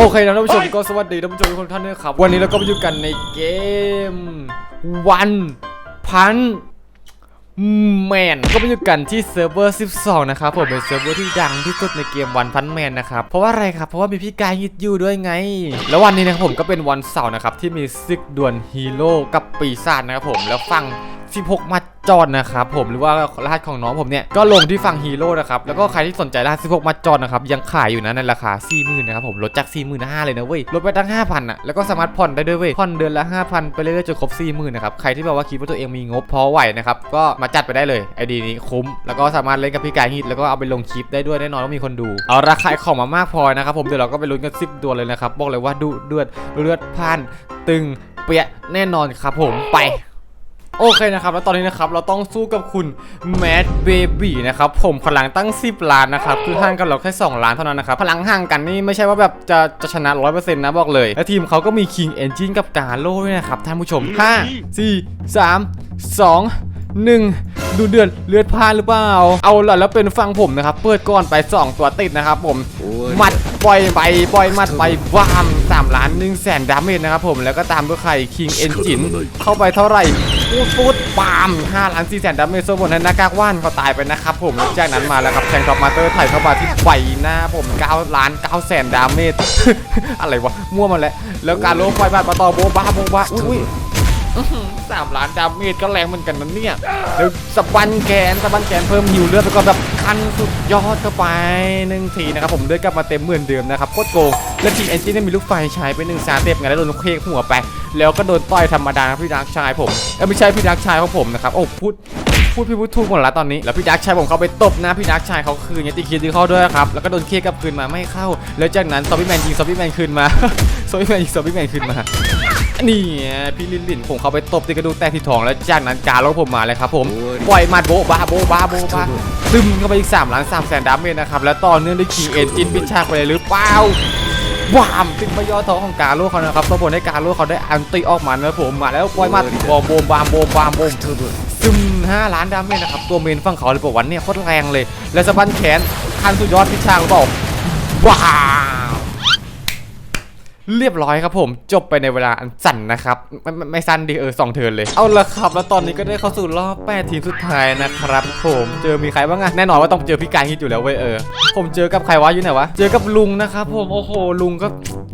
โอเคนะท่านผู้ชมก็สวัสดีท่านผู้ชมทุกท่านด้วยครับ วันนี้เราก็มาอยู่กันในเกมวันพันแมนก็มาอยู่กันที่เซิร์ฟเวอร์ 12 นะครับผมเป็นเซิร์ฟเวอร์ที่ดังที่สุดในเกมวันพันแมนนะครับ เพราะว่าอะไรครับ เพราะว่ามีพี่กายฮิตอยู่ด้วยไง แล้ววันนี้นะครับผมก็เป็นวันเสาร์นะครับที่มีซึกดวลฮีโร่กับปีศาจนะครับผมแล้วฟัง 16 มัด จอดนะครับผมหรือว่ารหัสของน้องผมเนี่ยก็ลงที่ฝั่งฮีโร่นะครับแล้วก็ใครที่สนใจรหัส16มัดจอดนะครับยังขายอยู่นะในราคา 40,000นะครับผมลดจาก 45,000เลยนะเว้ยลดไปตั้ง 5,000อะแล้วก็สามารถผ่อนได้ด้วยเว้ยผ่อนเดือนละ 5,000 ไปเรื่อยๆจนครบ 40,000นะครับใครที่แบบว่าคิดว่าตัวเองมีงบพอไหวนะครับก็มาจัดไปได้เลยไอดีนี้คุ้ม แล้วก็สามารถเล่นกับพี่กายฮิตแล้วก็เอาไปลงคลิปได้ด้วยแน่นอนว่ามีคนดูเอาราคาของมามากพอนะครับผมเดี๋ยวเราก็ไปลุ้นกัน10ดวเลยนะครับบอกเลยว่าดุเดือดเลือดพ่านตึงเปียแน่นอนครับผมไป โอเคนะครับ แล้วตอนนี้นะครับเราต้องสู้กับคุณแมดเบบี้นะครับผมพลังตั้ง 10 ล้านนะครับคือห่างกันเราแค่ 2 ล้านเท่านั้นนะครับพลังห่างกันนี่ไม่ใช่ว่าแบบจะจะชนะ 100%นะบอกเลย และทีมเขาก็มีคิงเอนจินกับกาโร่ด้วยนะครับท่านผู้ชม 5 4 3 2 1 ดูเดือดเลือดพล่านหรือเปล่า เอาล่ะแล้วเป็นฟังผมนะครับ เปิดก่อนไป 2 ตัวติดนะครับผม หมัดปล่อยไปปล่อยหมัดไปวาม3ล้าน1แสนดาเมจนะครับผมแล้วก็ตามด้วยใคร King Engine เข้าไปเท่าไหร่ปูดปูดปาม5ล้าน4แสนดาเมจโซบนนั้นหน้ากากว่านเขาตายไปนะครับผมแล้วจากนั้นมาแล้วครับแทงท็อปมาเตอร์ไถ่เข้ามาที่ใบหน้าผม9ล้าน9แสนดาเมจอะไรวะมั่วมาแล้วแล้วการโลปล่อยบัตรมาต่อโบะบ้าโบะบ้าอุ้ย สามล้านดาเมจก็แรงเหมือนกันนะเนี่ยแล้วสะบันแขนสะบันแขนเพิ่มหิวเลือดไปก็แบบคันสุดยอดเข้าไปหนึ่งทีนะครับผมเลือดกลับมาเต็มเหมือนเดิมนะครับโคตรโกงแล้วทีเอนจินเนี่ยมีลูกไฟใช้ไปหนึ่งสาเต็ปไงแล้วโดนเคกหัวไป แล้วก็โดนต่อยธรรมดานะพี่ดักชายผมไม่ใช่พี่ดักชายของผมนะครับโอ้พูด พูดพี่พูดถูกหมดแล้วตอนนี้แล้วพี่ดักชายผมเขาไปตบหนะพี่ดักชายเขาคืนยติคิดที่เข้าด้วยครับแล้วก็โดนเคกกลับคืนมาไม่เข้า แล้วจากนั้นซอมบี้แมนยิงซอมบี้แมนคืนมาซอมบี้แมนยิงซอมบี้แมนคืนมานี่ไงพี่ลินลินผมเข้าไปตบที่กระดูกแตกที่ท้องแล้วจากนั้นการลงผมมาเลยครับผมปล่อยหมัดโบ๊ะบ้าโบ๊ะบ้าโบ๊ะบ้าซึมเข้าไปอีก3ล้าน3แสนดาเมจนะครับแล้วต่อเนื่องด้วยคิงเอ็นจินบินชากไปเลยหรือเปล่าว้ามตึงไปย่อท้องของการโลเขานะครับตัวบนให้การโลเขาได้อันติออกมานะผมมาแล้วปล่อยหมัดบอมโบมบามโบมบามโบมซึม 5 ล้านดาเมจนะครับ ตัวเมนฝั่งเขาเลยบอกวันเนี่ยโคตรแรงเลย แล้วสะบันแขนคันสุดยอดพิชางบอกว้า เรียบร้อยครับผมจบไปในเวลาอันสั้นนะครับไม่ไม่สั้นดีเออสองเทิร์นเลยเอาละครับแล้วตอนนี้ก็ได้เข้าสู่รอบแปดทีมสุดท้ายนะครับ ผมเจอมีใครบ้างอะแน่นอนว่าต้องเจอพี่กายฮิตอยู่แล้วเว้ยเออผมเจอกับใครวะอยู่ไหนวะเจอกับลุงนะครับผมโอ้โหลุงก็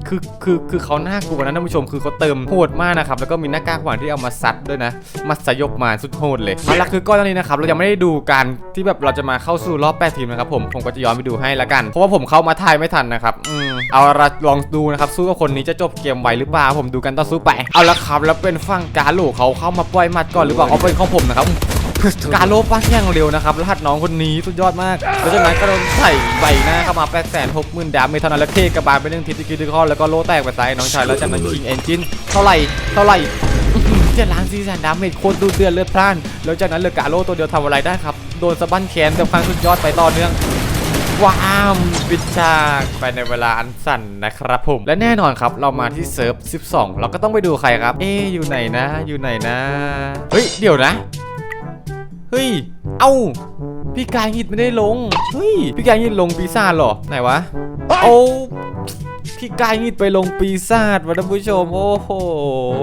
คือคือคือเขาหน่ากลัวนะท่านผู้ชมคือเขาเติมโหดมากนะครับแล้วก็มีหน้ากากหวานที่เอามาซัดด้วยนะมาสยบมาสุดโหดเลยเอาละคือก้อนนี้นะครับเรายังไม่ได้ดูการที่แบบเราจะมาเข้าสู่รอบแปดทีมนะครับผมผมก็จะย้อนไปดูให้ละกันเพราะว่าผมเข้ามาถ่ายไม่ทันนะครับอืมเอาละลองดูนะครับสู้กับคนนนี้จะจบเกมไวหรือเปล่าผมดูกันต่อสู้ไป เอาละครับแล้วเป็นฝั่งกาโลเขาเข้ามาปล่อยมัดก่อนหรือเปล่าเอาเป็นของผมนะครับกาโลปั้นอย่างเร็วนะครับรหัสน้องคนนี้สุดยอดมากแล้วจากนั้นก็โดนใส่ใบหน้าเข้ามาแปดแสนหกหมื่นดาเมทันแล้วเทกระบาลไปหนึ่งทิศที่คิดข้อแล้วก็โลแตกไปใส่น้องชายแล้วจากนั้นคิงเอนจินเท่าไหร่เท่าไหร่เจ็ดล้านสี่แสนดาเมจโคตรดูเดือดเลือดพล่านแล้วจากนั้นเหลือกาโลตัวเดียวทำอะไรได้ครับโดนสะบั้นแขนกับครั้งสุดยอดไปต่อเนื่อง ว้ามปิดฉากไปในเวลาอันสั้นนะครับผม และแน่นอนครับเรามาที่เซิร์ฟ 12 เราก็ต้องไปดูใครครับ เอ๊อยู่ไหนนะ อยู่ไหนนะ เฮ้ย เดี๋ยวนะ เฮ้ย เอ้า พี่กายหิดไม่ได้ลง เฮ้ย พี่กายหิดลงปีศาจหรอ ไหนวะ โอ้ พี่กายฮิตไปลงปีศาจวะท่านผู้ชมโอ้โห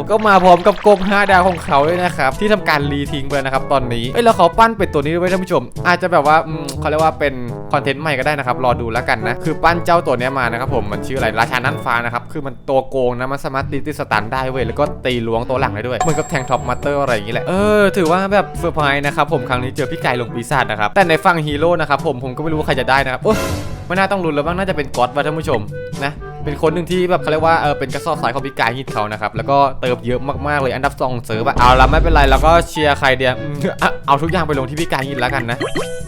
ก็มาพร้อมกับกบ5ดาวของเขาด้วยนะครับที่ทำการรีทิ้งไปนะครับตอนนี้เอ้ยแล้วเขาปั้นเป็ดตัวนี้ด้วยท่านผู้ชม อาจจะแบบว่าเขาเรียกว่าเป็นคอนเทนต์ใหม่ก็ได้นะครับรอดูแล้วกันนะคือปั้นเจ้าตัวนี้มานะครับผมมันชื่ออะไรราชานั่นฟ้านะครับคือมันตัวโกงนะมันสามารถตีติสตันได้เว้ยแล้วก็ตีล้วงตัวหลังได้ด้วยเหมือนกับแทงท็อปมาสเตอร์อะไรอย่างงี้แหละเออถือว่าแบบเซอร์ไพรส์นะครับผมครั้งนี้เจอพี่ไก่ลงปีศาจนะครับแต่ในฝั่งฮีโร่นะครับผมผมก็ไม่รู้ว่าใครจะได้นะครับโอ้ไม่น่าต้องลุ้นแล้วบ้างน่าจะเป็นก๊อตว่ะท่านผู้ชมนะ เป็นคนหนึ่งที่แบบเขาเรียกว่าเออเป็นกระสอบสายของพี่กายฮิดเขานะครับแล้วก็เติมเยอะมากๆเลยอันดับสองเซิร์ฟอะเอาละไม่เป็นไรเราก็เชียร์ใครเดียวเอาทุกอย่างไปลงที่พี่กายฮิดแล้วกันนะ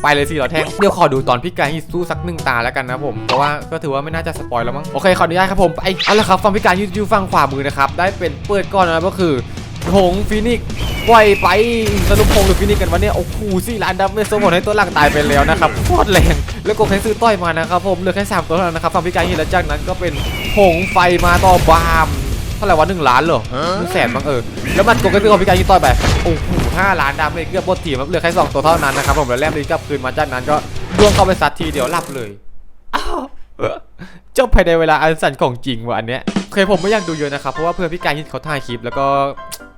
ไปเลยสิเราแท่งเดี๋ยวขอดูตอนพี่กายฮิสู้สักหนึ่งตาแล้วกันนะผมเพราะว่าก็ถือว่าไม่น่าจะสปอยแล้วมั้งโอเคขออนุญาตครับผมไปเอาละครับฟังพี่กายฮิตอยู่ฝั่งขวามือนะครับได้เป็นเปิดก่อนนะก็คือ หงฟินิกซ์ปล่อยไปสรุปหงหรือฟินิกกันวันนี้โอ้โหสี่ล้านดับเบิลสมหมดให้ตัวหลักตายไปแล้วนะครับโคตรแรงแล้วก็แค่ซื้อต้อยมานะครับผมเหลือแค่สามตัวเท่านั้นนะครับฟังพี่กายฮิตแล้วจากนั้นก็เป็นหงไฟมาต่อบามเท่าไหร่วะหนึ่งล้านเหรอหนึ่งแสนมั้งเออแล้วมันกดก็คือของพิการยี่ต่อยไปโอ้โหห้าล้านดาเมจเกือบบดทีมครับเหลือแค่สองตัวเท่านั้นนะครับผมแล้วแลมรีกลับคืนมาจากนั้นก็ดวงเข้าไปซัดทีเดียวหลับเลยจบภายในเวลาอันสั้นของจริงว่ะอันเนี้ยเคยผมไม่อยากดูเยอะนะครับเพราะว่าเพื่อนพี่การยินเขาถ่ายคลิปแล้วก็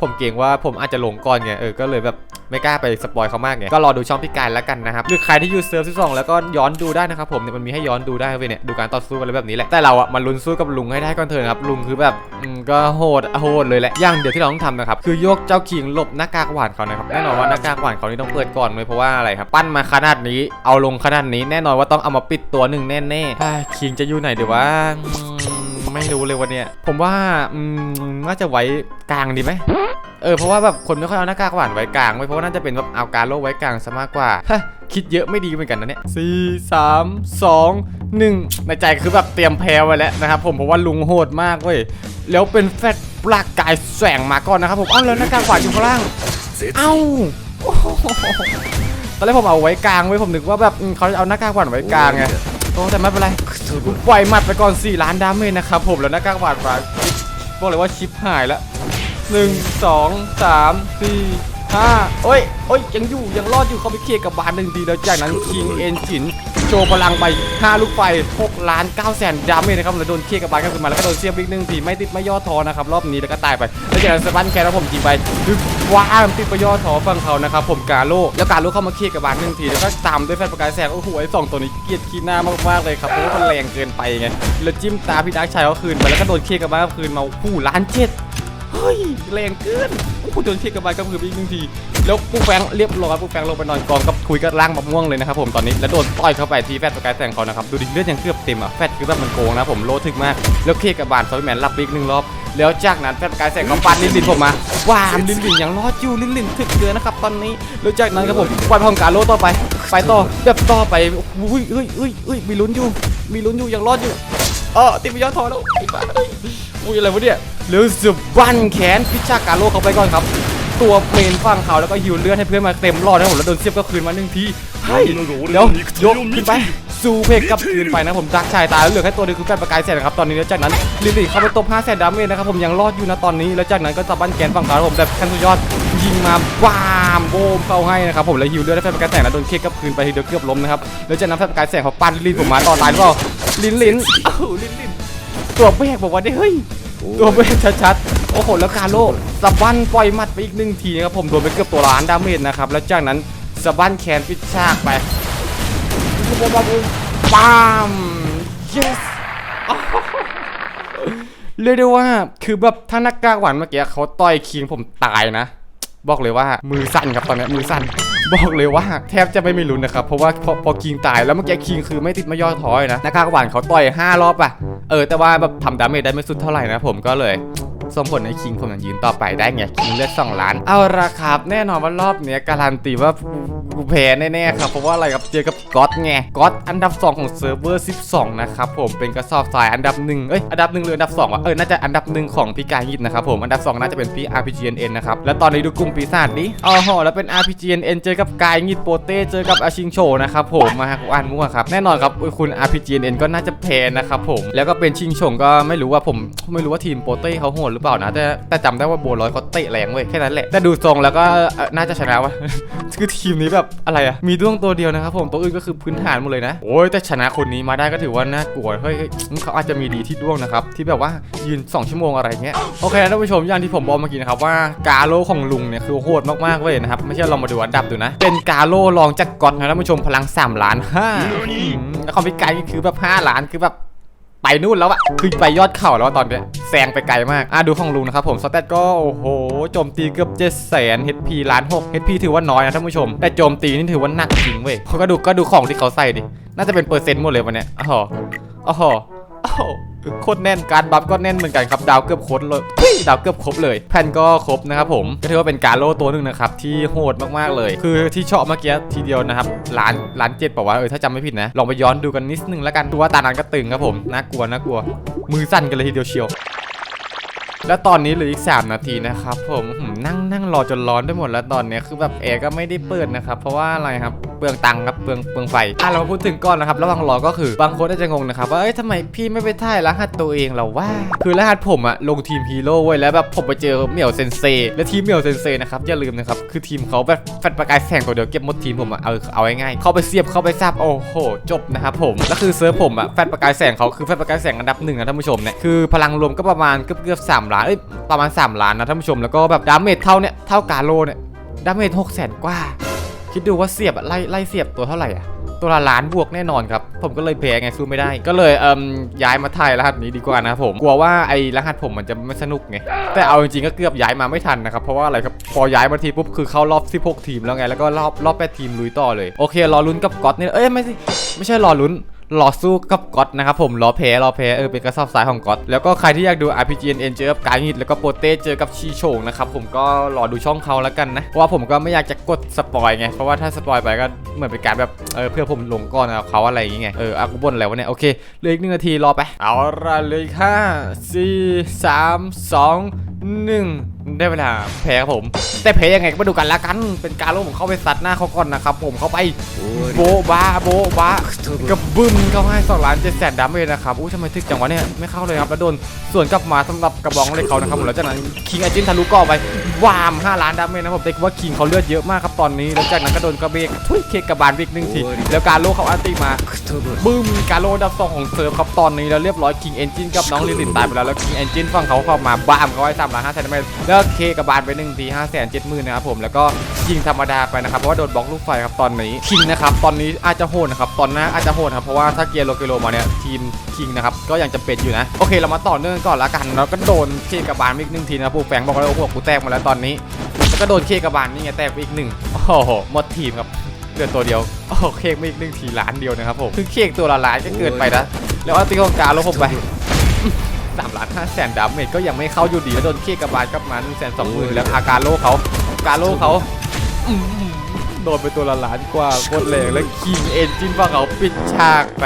ผมเกรงว่าผมอาจจะหลงก่อนไงเออก็เลยแบบไม่กล้าไปสปอยเขามากไงก็รอดูช่องพี่การแล้วกันนะครับหรือใครที่อยู่เซิร์ฟ12แล้วก็ย้อนดูได้นะครับผมเนี่ยมันมีให้ย้อนดูได้เว้ยเนี่ยดูการต่อสู้กันอะไรแบบนี้แหละแต่เราอะมันลุ้นสู้กับลุงให้ได้ก่อนเถอะนะครับลุงคือแบบก็โหดโหดเลยแหละอย่างเดียวที่เราต้องทำนะครับคือโยกเจ้าคิงหลบหน้ากากหวานเขานะครับแน่นอนว่าหน้ากากหวานเขานี่ต้องเปิดก่อนเลยเพราะว่าอะไรครับปั้นมาขนาดนี้เอาลงขนาดนี้แน่นอนว่าต้องเอามาปิดตัวหนึ่งแน่ๆคิงจะอยู่ไหนเดี๋ยวว่า ไม่รู้เลยวันเนี้ยผมว่าอืมน่าจะไว้กลางดีไหมเออเพราะว่าแบบคนไม่ค่อยเอาหน้ากากหวานไว้กลางไว้เพราะว่าน่าจะเป็นแบบเอาการโลกไว้กลางซะมากกว่าฮะคิดเยอะไม่ดีเหมือนกันนะเนี่ยสี่สามสองหนึ่งในใจคือแบบเตรียมแพ้ไว้แล้วนะครับผมเพราะว่าลุงโหดมากเว้ยแล้วเป็นแฟตปลากกายแสงมาก่อนนะครับผมอ้าวแล้วหน้ากากหวานอยู่ข้างล่างเอ้าโอ้โหตอนแรกผมเอาไว้กลางไว้ผมนึกว่าแบบเขาจะเอาหน้ากากหวานไว้กลางไง โอ้แต่ไม่เป็นไรกูปล่อยหมัดไปก่อน4ล้านดาเมจนะครับผมแล้วนักกากบานมาบอกเลยว่าชิปหายละหนึ่งสองสามสี่ห้าโอ้ยโอ้ยยังอยู่ยังรอดอยู่เขาไปเคลียร์กับบานหนึ่งดีแล้วจากนั้นคิงเอนจิน โชว์พลังไป 5 ลูกไฟ6ล้าน9แสนดาเมจนะครับแล้วโดนเคลียกับบานขึ้นมาแล้วก็โดนเสียบอีกหนึ่งทีไม่ติดไม่ย่อท้อนะครับรอบนี้แล้วก็ตายไป แล้วจากนั้นสปันแคร์แล้วผมยิงไปดึกว้ามติดไปย่อท้อฝั่งเขานะครับผมกาโลแล้วกาโลเข้ามาเคลียกับบานหนึ่งทีแล้วก็ตามด้วยแฟนประกายแสงโอ้โหไอ้สองตัวนี้เกลียดขี้หน้ามากๆเลยครับเพราะว่ามันแรงเกินไปไงแล้วจิ้มตาพี่ดักชัยเขาคืนไปแล้วก็โดนเคลียกับบานคืนมาโอ้โหล้านเจ็ดเฮ้ยแรงเกิน โอ้โดนเทียบกับใบกับคืออีกหนึ่งทีแล้วปุ๊กแฟงเรียบร้อยปุ๊กแฟงลงไปนอนกองกับคุยกับร่างมะม่วงเลยนะครับผมตอนนี้แล้วโดนต่อยเข้าไปที่แฟตประกายแสงเขานะครับดูดิเลือดยังเกือบเต็มอะแฟตคือแบบมันโกงนะผมโลทึกมากแล้วเคกับบานซอยแมนรับอีกหนึ่งรอบแล้วจากนั้นแฟตประกายแสงก็ปันลินลินผมมาว้ามลินลินยังรอดอยู่ลินลินถึกเกินนะครับตอนนี้แล้วจากนั้นครับผมวันพร้อมการโลต่อไป ไปต่อแบบต่อไปอุ้ยเฮ้ยเฮ้ยเฮ้ยมีลุ้นอยู่มีลุ้นอยู่ยังรอดอยู่ เออติดไปยอดทอแล้วไอ้บ้าอุ้ยอะไรวะเนี่ยหรือสบันแขนพิชากาโลเขาไปก่อนครับ ตัวเมนฝั่งเขาแล้วก็ฮิวเลือดให้เพื่อนมาเต็มรอดนะผมแล้วโดนเสียบก็คืนมาหนึ่งทีเฮ้เดี๋ยวยกขึ้นไปซูเพกกับคืนไปนะผมดักชายตายแล้วเหลือแค่ตัวเดียวคือแฟนประกายแสนนะครับตอนนี้แล้วจากนั้นลิลี่เข้าไปตบ5แสนดาเมจนะครับผมยังรอดอยู่นะตอนนี้แล้วจากนั้นก็จับบันแขนฝั่งเขาผมแบบขั้นสุดยอดยิงมาว้ามโบมเข้าให้นะครับผมแล้วฮิวเลือดให้แฟนประกายแสงแล้วโดนเคกกับคืนไปเดียวเกือบล้มนะครับแล้วจากนั้นแฟนประกายแสงเขาปั้นลิลี่ผมมาต่อตายหรือเปล่า ลินลินอ้าวลินลินตัวเบกบอกว่าได้เฮ้ยตัวเบกชัดๆโอ้โหแล้วกาโลสะบั้นปล่อยหมัดไปอีกหนึ่งทีนะครับผมโดนไปเกือบตัวล้านดาเมจนะครับแล้วจากนั้นสะบั้นแขนปิดฉากไปปาม yes เรียกได้ว่าคือแบบถ้านักกล้าหวานเมื่อกี้เขาต่อยคิงผมตายนะ บอกเลยว่ามือสั่นครับตอนนี้มือสั่นบอกเลยว่าแทบจะไม่มีลุ้นนะครับเพราะว่าพอพอคิงตายแล้วเมื่อกี้คิงคือไม่ติดไม่ย่อท้อยนะนักกล้าหวานเขาต่อย5รอบอะเออแต่ว่าแบบทำดาเมจได้ไม่สุดเท่าไหร่นะผมก็เลย ส่งผลให้คิงผมยังยืนต่อไปได้ไงคิงเลือด2ล้าน เอาละครับแน่นอนว่ารอบเนี้ยการันตีว่ากูแพ้แน่ๆครับเพราะว่าอะไรครับเจอกับก๊อตไงก๊อตอันดับ 2 ของเซิร์ฟเวอร์ 12 นะครับผมเป็นกระสอบทรายอันดับหนึ่งเอ้ยอันดับหนึ่งหรืออันดับ2วะเออน่าจะอันดับหนึ่งของพี่กายยิดนะครับผมอันดับ 2 น่าจะเป็นพี่ RPGNN นะครับแล้วตอนนี้ดูกลุ่มปีศาจดิอ๋อโหแล้วเป็น RPGNN เจอกับกายยิดโปเต้เจอกับอาชิงโชนะครับผมมาฮะกูอ่านมั่วครับแน่นอนครับคุณ RPGNN ก็น่าจะแพ้นะครับผมแล้วก็เป็นชิงชงก็ไม่รู้ว่าผมไม่รู้ว่าทีมโปเต้เขาโหดหรือเปล่านะ แต่แต่จำได้ว่าโบร้อยเขาเตะแรงเว้ยแค่นั้นแหละแต่ดูทรงแล้วก็เอ่อน่าจะชนะวะคือทีมนี้แบบอะไรอะมีด้วงตัวเดียวนะครับผมตัวอื่นก็คือพื้นฐานหมดเลยนะโอ้ยแต่ชนะคนนี้มาได้ก็ถือว่าน่ากลัวเฮ้ยเฮ้ยเขาอาจจะมีดีที่ด้วงนะครับที่แบบว่ายืน 2 ชั่วโมงอะไรเงี้ยโอเคนะท่านผู้ชมอย่างที่ผมบอกเมื่อกี้นะครับว่ากาโลของลุงเนี่ยคือโหดมากๆเว้ยนะครับไม่ใช่เรามาดูอันดับดูนะ เป็นกาโลรองจากก๊อตนะท่านผู้ชมพลัง 3 ล้านห้าอืมแล้วคอมพิวไกด์คือแบบ 5 ล้านคือแบบ ไปนู่นแล้วอะคือไปยอดเข่าแล้วตอนเนี้ยแซงไปไกลมาก อะดูของลุงนะครับผมสเตตก็โอ้โหโจมตีเกือบเจ็ดแสน HP ล้านหก HP ถือว่าน้อยนะท่านผู้ชม แต่โจมตีนี่ถือว่าหนักจริงเว้ยเขาก็ดูก็ดูของที่เขาใส่ดิ น่าจะเป็นเปอร์เซ็นต์หมดเลยวันเนี้ยอ๋ออ๋ออ๋อโคตรแน่นการบัฟก็แน่นเหมือนกันครับดาวเกือบโคตรเลยเฮ้ย ดาวเกือบครบเลยแผ่นก็ครบนะครับผมก็ถือว่าเป็นการโล่ตัวหนึ่งนะครับที่โหดมากๆเลย คือที่ชอบเมื่อกี้ทีเดียวนะครับล้านล้านเจ็ดบอกว่าเออถ้าจำไม่ผิดนะลองไปย้อนดูกันนิดนึงแล้วกันดูว่าตานั้นก็ตึงครับผมน่ากลัวน่ากลัว มือสั่นกันเลยทีเดียวเชียว แล้วตอนนี้เหลืออีก 3 นาทีนะครับผมนั่งนั่งรอจนร้อนไปหมดแล้วตอนนี้คือแบบแอร์ก็ไม่ได้เปิดนะครับ เพราะว่าอะไรครับเปลืองตังค์ครับเปลืองเปลืองไฟอะเรามาพูดถึงก่อนนะครับระหว่างรอก็คือบางคนอาจจะงงนะครับว่าเอ้ยทำไมพี่ไม่ไปถ่ายรหัสตัวเองเราว่า คือรหัสผมอะลงทีมฮีโร่ไว้แล้วแบบผมไปเจอเหมี่ยวเซนเซและทีมเหมี่ยวเซนเซนะครับอย่าลืมนะครับคือทีมเขาแบบแฟดประกายแสงตัวเดียวเก็บหมดทีมผมอะเอาเอาง่ายๆเข้าไปเสียบเข้าไปซับโอ้โหจบนะครับผมแล้วคือเซิร์ฟผมอะแฟดประกายแสงเขาคือแฟดประกายแสงอันดับหนึ่งนะท่านผู้ชมเนี่ยคือพลังรวมก็ประมาณเกือบเกือบสามล้านเอ้ยประมาณ 3 ล้านนะท่านผู้ชมแล้วก็แบบดาเมจเท่าเนี่ยเท่ากาโลเนี่ยดาเมจหกแสนกว่า คิดดูว่าเสียบไล่ไล่เสียบตัวเท่าไหร่อะตัวละล้านบวกแน่นอนครับ ผมก็เลยแพ้ไงสู้ไม่ได้ ก็เลยเอ่มย้ายมาถ่ายรหัสนี้ดีกว่านะครับผมกลัวว่าไอ้รหัสผมมันจะไม่สนุกไงแต่เอาจริงๆก็เกือบย้ายมาไม่ทันนะครับเพราะว่าอะไรครับพอย้ายมาทีปุ๊บคือเข้ารอบ16ทีมแล้วไงแล้วก็รอบรอบ8ทีมลุยต่อเลยโอเครอลุ้นกับก๊อตนี่เอ้ยไม่สิไม่ใช่รอลุ้น รอสู้กับก๊อตนะครับผมรอแพ้รอแพ้เออเป็นกระสอบสายของก๊อตแล้วก็ใครที่อยากดู RPGN เจอกับกายฮิตแล้วก็โปเต้เจอกับชีโฉงนะครับผมก็รอดูช่องเขาแล้วกันนะเพราะว่าผมก็ไม่อยากจะกดสปอยไงเพราะว่าถ้าสปอยไปก็เหมือนเป็นการแบบเออเพื่อผมลงก่อนกับเขาอะไรอย่างเงี้ยเอออากูบนแล้ววะเนี่ยโอเคเหลืออีกหนึ่งนาทีรอไปเอาละเลยค่ะสี่สามสองหนึ่ง ได้เวลาแพ้ครับผม แต่แพ้ยังไงก็มาดูกันละกัน เป็นการลงผมเข้าไปซัดหน้าเขาก่อนนะครับผมเข้าไปโบะบ้าโบะบ้ากระบึ้มเข้าให้2ล้าน7แสนดาเมจนะครับอู้ทำไมถึกจังวะเนี่ยไม่เข้าเลยครับแล้วโดนส่วนกลับมาสำหรับกระบองเหล็กเขานะครับผมแล้วจากนั้นคิงอาจินทะลุก่อไปวาม5ล้านดาเมจนะผมแต่ว่าคิงเขาเลือดเยอะมากครับตอนนี้แล้วจากนั้นก็โดนกระเบกทุยเคกกระบาลวิกหนึ่งทีแล้วการโลเขาอันติมาบึ้มการโลอันดับสองของเซิร์ฟครับตอนนี้แล้วเรียบร้อยคิงเอนจินกับน้องลิลินตายไปแล้วแล้วคิงเอนจินฝั่งเขาเข้ามาบ้ามเขาไว้3ล้าน5แสนดาเมจเคกระบาลไป1ที5แสน7หมื่นนะครับผมแล้วก็ยิงธรรมดาไปนะครับเพราะว่าโดนบล็อกลูกไฟครับตอนนี้คิงนะครับตอนนี้อาจจะโหดนะครับตอนหน้าอาจจะโหดครับเพราะว่าถ้าเกียร์โลเกโลมาเนี่ยทีมคิงนะครับก็ยังจะเป็นอยู่นะโอเคเรามาต่อเนื่องก่อนละกันแล้วก็โดนเคกระบาลไปอีกหนึ่งทีนะผู้แฝงบอกเลยว่าพวกกูแตกหมาแล้วตอนนี้แล้วก็โดนเคกระบาลนี่ไงแตกไปอีกหนึ่งโอ้โหหมดทีมครับเหลือตัวเดียวโอ้เคกไม่อีกหนึ่งทีล้านเดียวนะครับผมคือเคกตัวละล้านก็เกินไปนะแล้วเอาตีของการลบผมไป สามล้านห้าแสนดาเมจก็ยังไม่เข้าอยู่ดีแล้วโดนเคกระบาลกับมาหนึ่งแสนสองหมื่นแล้วอาการโลเขาการโลเขาโดนไปตัวละล้านกว่าโคตรแรงแล้วคิงเอนจินฝั่งเขาปิดฉากไป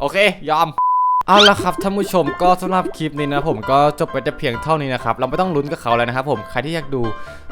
โอเค ยอม เอาละครับท่านผู้ชมก็สำหรับคลิปนี้นะผมก็จบไปแต่เพียงเท่านี้นะครับเราไม่ต้องลุ้นกับเขาแล้วนะครับผมใครที่อยากดู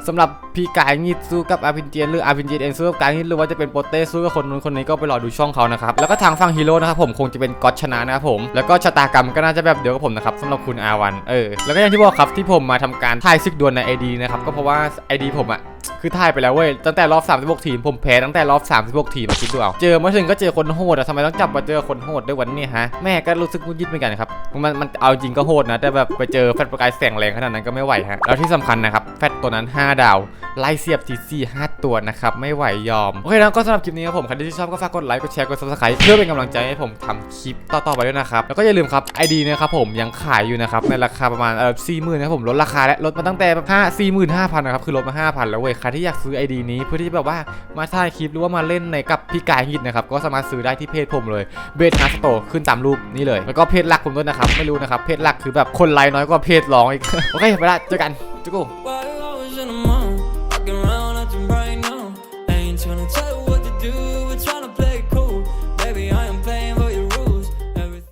สำหรับพีกายงิดสู้กับอาพินเจียนหรืออาพินเจียนเองสู้กับกายงิดหรือว่าจะเป็นโปเต้สู้กับคนนู้นคนนี้ก็ไปรอดูช่องเขานะครับแล้วก็ทางฝั่งฮีโร่นะครับผมคงจะเป็นก๊อตชนะนะครับผมแล้วก็ชะตากรรมก็น่าจะแบบเดียวกับผมนะครับสำหรับคุณอาวันเออแล้วก็อย่างที่บอกครับที่ผมมาทำการถ่ายศึกดวลใน ID นะครับก็เพราะว่า ID ผมอะ คือถ่ายไปแล้วเว้ยตั้งแต่รอบ36ทีมผมแพ้ตั้งแต่รอบ36ทีมคิดดูเอาเจอมาถึงก็เจอคนโหดอะทำไมต้องจับมาเจอคนโหดด้วยวันนี้ฮะแม่ก็รู้สึกงุนยิดเหมือนกันครับ มันมันเอาจริงก็โหดนะ แต่แบบไปเจอแฟตประกายแสงแรงขนาดนั้นก็ไม่ไหวฮะ แล้วที่สำคัญนะครับแฟตตัวนั้น 5 ดาว ไล่เสียบทีสี่ห้าตัวนะครับ ไม่ไหวยอม โอเคนะก็สำหรับคลิปนี้ครับผมใครที่ชอบก็ฝากกดไลค์กดแชร์กด subscribe เพื่อเป็นกำลังใจให้ผมทำคลิปต่อๆไปด้วยนะครับ แล้วก็อย่าลืมครับ ID นะครับผมยังขายอยู่นะครับในราคาประมาณเออสี่หมื่นนะครับผมลดราคาและลดมาตั้งแต่ห้าสี่หมื่นห้าพันนะครับคือลดมาห้าพันแล้วเว้ยใครที่อยากซื้อ ID นี้เพื่อที่แบบว่ามาถ่ายคลิปหรือว่ามาเล่นในกับพี่กายฮิตนะครับก็สามารถซื้อได้ที่เพจผมเลยเบสฮาร์สโตขึ้นตามรูปนี้เลยแล้วก็เพจหลักผมด้วยนะครับไม่รู้นะครับ เพจหลักคือแบบคนไลค์น้อยกว่าเพจรองอีก โอเค ไปละเจอกันจุ๊ก